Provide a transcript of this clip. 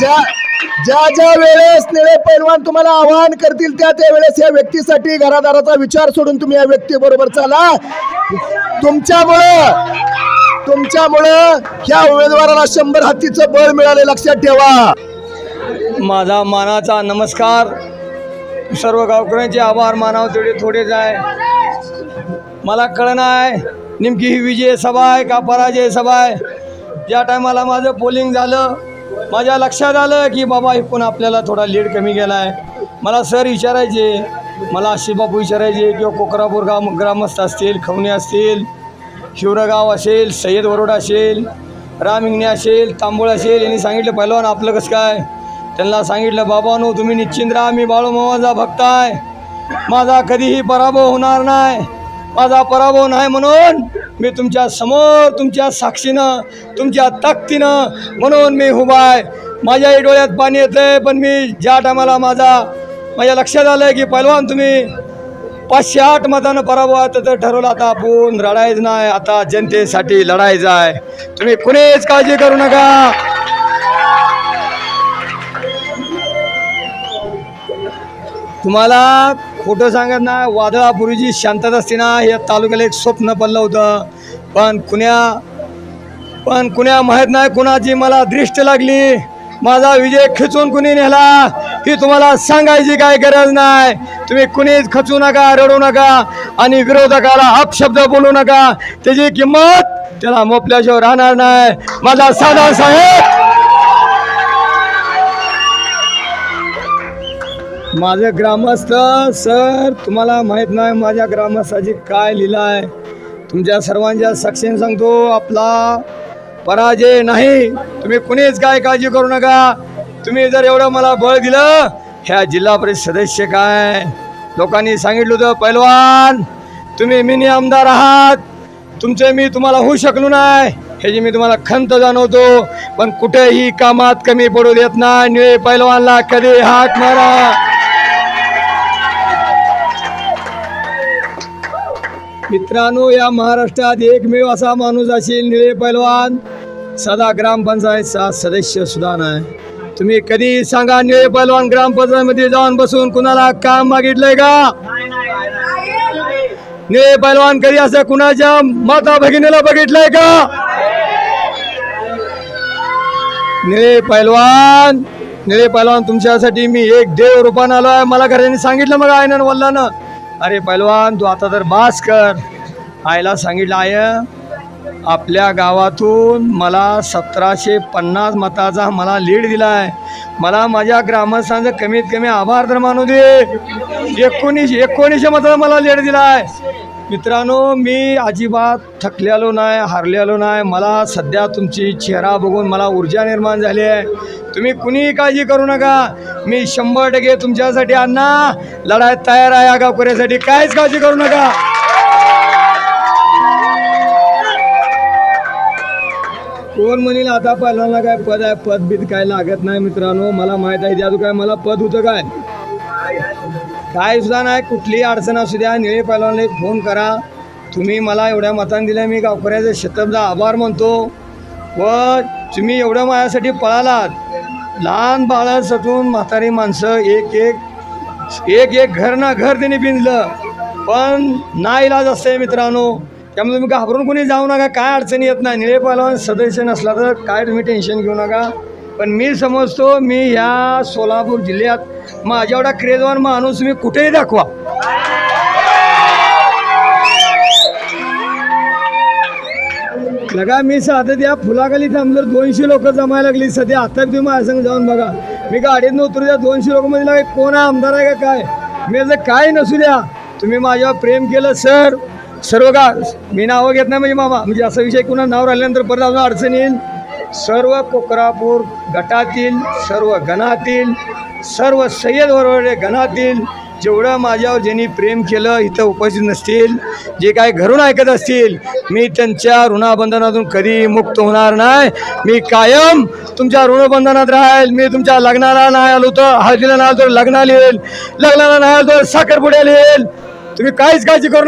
ज्या ज्या ज्या वेळेस निळे पैलवान तुम्हाला आवाहन करतील त्या त्या वेळेस या व्यक्तीसाठी घरादाराचा विचार सोडून तुम्ही या व्यक्ती बरोबर चाला. तुमच्यामुळं तुमच्यामुळं ह्या उमेदवाराला शंभर हत्तीचं बळ मिळाले लक्षात ठेवा. माझा मानाचा नमस्कार. सर्व गावकऱ्यांचे आभार मानाव तेवढे थोडेच आहे मला कळणं आहे नेमकी ही विजय सभा आहे का पराजय सभा आहे? ज्या टायमाला माझं पोलिंग झालं माझ्या लक्षात आलं की बाबा एकूण आपल्याला थोडा लीड कमी गेला आहे मला सर विचारायचे मला अशी बापू विचारायचे किंवा कोकरापूर गाव ग्रामस्थ असतील खवणे असतील शिवरगाव असेल सय्यद वरोडा असेल राम इंगणे असेल तांबोळ असेल यांनी सांगितलं पहिलवान आपलं कसं काय? त्यांना सांगितलं बाबानो तुम्ही निश्चिंत राहा मी बाळूमामाचा भक्त आहे. माझा कधीही पराभव होणार नाही. माझा पराभव नाही म्हणून मी तुमच्यासमोर तुमच्या साक्षीनं तुमच्या ताकदीनं म्हणून मी उभा आहे. माझ्याही डोळ्यात पाणी येतंय पण मी ज्या टायमाला माझा माझ्या लक्षात आलं की पहिलवान तुम्ही पाचशे आठ मतानं पराभव आहे तर ठरवलं आता आपण लढायचं नाही आता जनतेसाठी लढायचं आहे. तुम्ही कुणीच काळजी करू नका. तुम्हाला खोटं सांगत ना वादळापूर्वीची शांतता असते ना या तालुक्याला एक स्वप्न पडलं होतं. पण कुण्या पण कुण्या माहीत नाही कुणाची मला दृष्ट लागली. माझा विजय खिचून कुणी नेला? ही तुम्हाला सांगायची काय गरज नाही. तुम्ही कुणीच खचू नका रडू नका आणि विरोधकाला अपशब्द बोलू नका. त्याची किंमत त्याला मोपल्याशिवाय राहणार नाही. माझा साधा साहेब माझे ग्रामस्थ सर तुम्हाला माहीत नाही माझ्या ग्रामस्थाची काय लिहिलं आहे. तुमच्या सर्वांच्या सक्षम सांगतो आपला पराजय नाही. तुम्ही कुणीच काय काळजी करू नका. तुम्ही जर एवढं मला बळ दिलं ह्या जिल्हा परिषद सदस्य काय? लोकांनी सांगितलं होतं पैलवान तुम्ही मिनी आमदार आहात. तुमचे मी तुम्हाला होऊ शकलो नाही. ह्याची मी तुम्हाला खंत जाणवतो पण कुठेही कामात कमी पडू देत नाही. निळे पैलवानला कधी हात मारा. मित्रांनो या महाराष्ट्रात एकमेव असा माणूस असेल निळे पैलवान. सदा ग्रामपंचायतचा सदस्य सुद्धा नाही. तुम्ही कधी सांगा निळे पैलवान ग्रामपंचायतमध्ये जाऊन बसून कुणाला काम मागितलंय का? निळे पैलवान कधी असं कुणाच्या माता भगिनीला बघितलंय का? निळे पैलवान निळे पैलवान तुमच्यासाठी मी एक देव रूपानं आलो आहे मला घराने सांगितलं मग आयनं वल्लानं अरे पैलवान तू आता तर बास कर. आईला सांगितलं आय आपल्या गावातून मला सतराशे पन्नास मताचा मला लीड दिला आहे मला माझ्या ग्रामस्थांचं कमीत कमी आभार तर मानू दे. एकोणीस एकोणीसशे मताचा मला लीड दिला आहे मित्रांनो मी अजिबात थकलेलो नाही हारलेलो नाही. मला सध्या तुमची चेहरा बघून मला ऊर्जा निर्माण झाली आहे. तुम्ही कुणीही काळजी करू नका. मी शंभर टक्के तुमच्यासाठी अण्णा लढायत तयार आहे आगाव गावकऱ्यासाठी. काहीच काळजी करू नका. कोण म्हणेल आता पहिल्यांदा काय पद आहे? पद बीत काय लागत नाही मित्रांनो. मला माहीत आहे त्यातून काय मला पद होतं काय? काय सुद्धा नाही कुठलीही अडचण असू द्या. निळे पहिल्यांना फोन करा. तुम्ही मला एवढ्या मतान दिल्या मी गावकऱ्याचे शतबदा आभार मानतो. व तुम्ही एवढं माझ्यासाठी पळालात. लहान बाळं सटून म्हातारी माणसं एक एक एक एक घर ना घर त्यांनी पिंजलं पण ना इलाज असते मित्रांनो. त्यामुळे तुम्ही घाबरून कोणी जाऊ नका काय अडचणी येत नाही. निळे पालवान सदस्य नसला तर काय तुम्ही टेन्शन घेऊ नका. पण मी समजतो मी ह्या सोलापूर जिल्ह्यात माझ्या एवढा क्रेजवान माणूस तुम्ही कुठेही दाखवा. लगा मी साधत त्या फुलाखाली थांबलो दोनशे लोक जमायला लागली. सध्या आता तुम्ही माझ्या संग जाऊन बघा. मी गाडीत उतरू द्या दोनशे लोक म्हणजे कोण आहे आमदार आहे का काय? मी जर काय नसू द्या तुम्ही माझ्यावर प्रेम केलं सर. सर्व का मी नावं घेत नाही म्हणजे मामा. म्हणजे असा विषय कुणा नाव राहिल्यानंतर परत अजून अडचण येईल. सर्व कोकरापूर गटातील सर्व गणातील सर्व सय्यद वरवडे गणातील जेवढं माझ्यावर ज्यांनी प्रेम केलं इथं उपस्थित नसतील जे काय घरून ऐकत असतील मी त्यांच्या ऋणाबंधनातून कधी मुक्त होणार नाही. मी कायम तुमच्या ऋणबंधनात राहील. मी तुमच्या लग्नाला नाही आलो तर हळदीला नाही आलो तर लग्नाला येईल. लग्नाला नाही आलो तर साखरपुड्याला येईल. तुम्ही काहीच काळजी करू